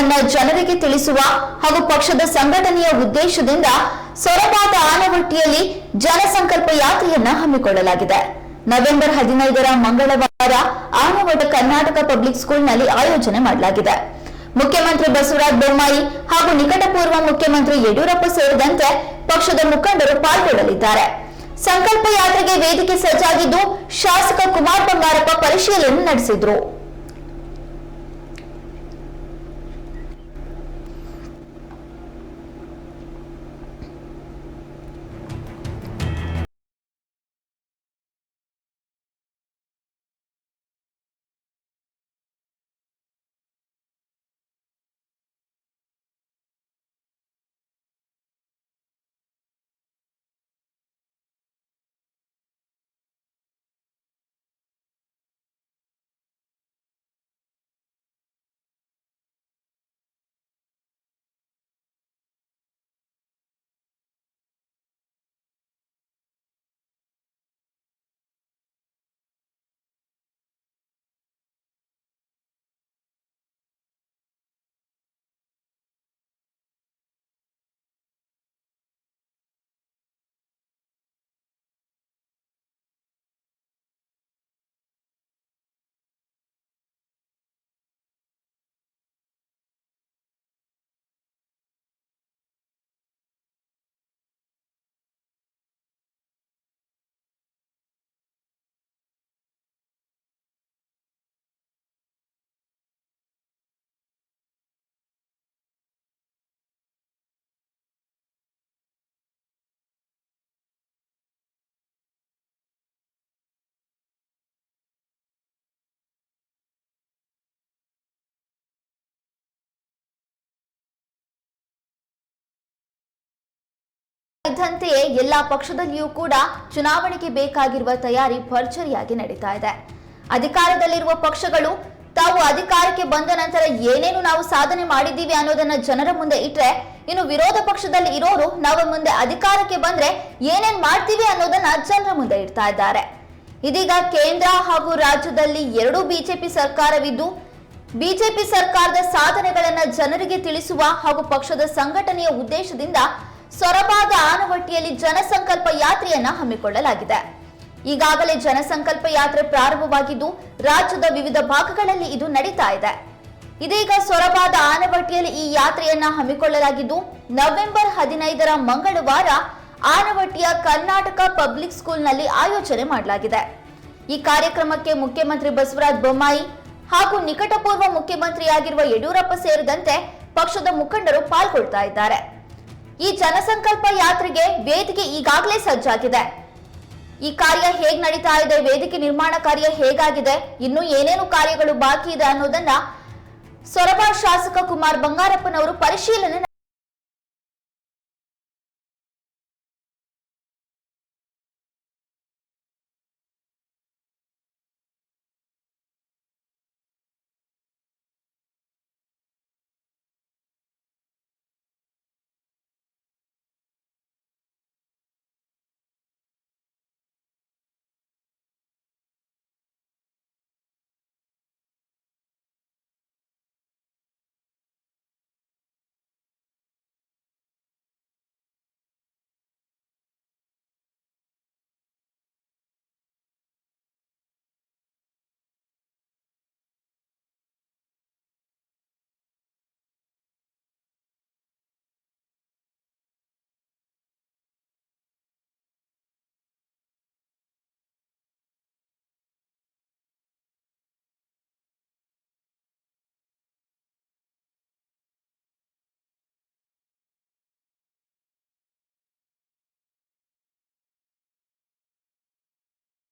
ಅನ್ನ ಜನರಿಗೆ ತಿಳಿಸುವ ಹಾಗೂ ಪಕ್ಷದ ಸಂಘಟನೆಯ ಉದ್ದೇಶದಿಂದ ಸೊರಬಾದ ಆನವಟ್ಟಿಯಲ್ಲಿ ಜನಸಂಕಲ್ಪ ಯಾತ್ರೆಯನ್ನ ಹಮ್ಮಿಕೊಳ್ಳಲಾಗಿದೆ. ನವೆಂಬರ್ ಹದಿನೈದರ ಮಂಗಳವಾರ ಆನವಟ ಕರ್ನಾಟಕ ಪಬ್ಲಿಕ್ ಸ್ಕೂಲ್ನಲ್ಲಿ ಆಯೋಜನೆ ಮಾಡಲಾಗಿದೆ. ಮುಖ್ಯಮಂತ್ರಿ ಬಸವರಾಜ ಬೊಮ್ಮಾಯಿ ಹಾಗೂ ನಿಕಟಪೂರ್ವ ಮುಖ್ಯಮಂತ್ರಿ ಯಡಿಯೂರಪ್ಪ ಸೇರಿದಂತೆ ಪಕ್ಷದ ಮುಖಂಡರು ಪಾಲ್ಗೊಳ್ಳಲಿದ್ದಾರೆ. ಸಂಕಲ್ಪ ಯಾತ್ರೆಗೆ ವೇದಿಕೆ ಸಜ್ಜಾಗಿದ್ದು ಶಾಸಕ ಕುಮಾರ್ ಬಂಗಾರಪ್ಪ ಪರಿಶೀಲನೆ ನಡೆಸಿದ್ರು. ಇದ್ದಂತೆಯೇ ಎಲ್ಲಾ ಪಕ್ಷದಲ್ಲಿಯೂ ಕೂಡ ಚುನಾವಣೆಗೆ ಬೇಕಾಗಿರುವ ತಯಾರಿ ಭರ್ಜರಿಯಾಗಿ ನಡೀತಾ ಇದೆ. ಅಧಿಕಾರದಲ್ಲಿರುವ ಪಕ್ಷಗಳು ತಾವು ಅಧಿಕಾರಕ್ಕೆ ಬಂದ ನಂತರ ಏನೇನು ನಾವು ಸಾಧನೆ ಮಾಡಿದ್ದೀವಿ ಅನ್ನೋದನ್ನ ಜನರ ಮುಂದೆ ಇಟ್ರೆ, ಇನ್ನು ವಿರೋಧ ಪಕ್ಷದಲ್ಲಿ ಇರೋರು ನಾವು ಮುಂದೆ ಅಧಿಕಾರಕ್ಕೆ ಬಂದ್ರೆ ಏನೇನ್ ಮಾಡ್ತೀವಿ ಅನ್ನೋದನ್ನ ಜನರ ಮುಂದೆ ಇಡ್ತಾ ಇದ್ದಾರೆ. ಇದೀಗ ಕೇಂದ್ರ ಹಾಗೂ ರಾಜ್ಯದಲ್ಲಿ ಎರಡು ಬಿಜೆಪಿ ಸರ್ಕಾರವಿದ್ದು, ಬಿಜೆಪಿ ಸರ್ಕಾರದ ಸಾಧನೆಗಳನ್ನ ಜನರಿಗೆ ತಿಳಿಸುವ ಹಾಗೂ ಪಕ್ಷದ ಸಂಘಟನೆಯ ಉದ್ದೇಶದಿಂದ ಸೊರಬಾದ ಆನವಟ್ಟಿಯಲ್ಲಿ ಜನಸಂಕಲ್ಪ ಯಾತ್ರೆಯನ್ನ ಹಮ್ಮಿಕೊಳ್ಳಲಾಗಿದೆ. ಈಗಾಗಲೇ ಜನಸಂಕಲ್ಪ ಯಾತ್ರೆ ಪ್ರಾರಂಭವಾಗಿದ್ದು, ರಾಜ್ಯದ ವಿವಿಧ ಭಾಗಗಳಲ್ಲಿ ಇದು ನಡೀತಾ ಇದೆ. ಇದೀಗ ಸೊರಬಾದ ಆನವಟ್ಟಿಯಲ್ಲಿ ಈ ಯಾತ್ರೆಯನ್ನ ಹಮ್ಮಿಕೊಳ್ಳಲಾಗಿದ್ದು, ನವೆಂಬರ್ ಹದಿನೈದರ ಮಂಗಳವಾರ ಆನವಟ್ಟಿಯ ಕರ್ನಾಟಕ ಪಬ್ಲಿಕ್ ಸ್ಕೂಲ್ನಲ್ಲಿ ಆಯೋಜನೆ ಮಾಡಲಾಗಿದೆ. ಈ ಕಾರ್ಯಕ್ರಮಕ್ಕೆ ಮುಖ್ಯಮಂತ್ರಿ ಬಸವರಾಜ ಬೊಮ್ಮಾಯಿ ಹಾಗೂ ನಿಕಟಪೂರ್ವ ಮುಖ್ಯಮಂತ್ರಿಯಾಗಿರುವ ಯಡಿಯೂರಪ್ಪ ಸೇರಿದಂತೆ ಪಕ್ಷದ ಮುಖಂಡರು ಪಾಲ್ಗೊಳ್ತಾ ಇದ್ದಾರೆ. ಈ ಜನಸಂಕಲ್ಪ ಯಾತ್ರೆಗೆ ವೇದಿಕೆ ಈಗಾಗಲೇ ಸಜ್ಜಾಗಿದೆ. ಈ ಕಾರ್ಯ ಹೇಗ್ ನಡೀತಾ ಇದೆ, ವೇದಿಕೆ ನಿರ್ಮಾಣ ಕಾರ್ಯ ಹೇಗಾಗಿದೆ, ಇನ್ನು ಏನೇನು ಕಾರ್ಯಗಳು ಬಾಕಿ ಇದೆ ಅನ್ನೋದನ್ನ ಸೊರಬ ಶಾಸಕ ಕುಮಾರ್ ಬಂಗಾರಪ್ಪನವರು ಪರಿಶೀಲನೆ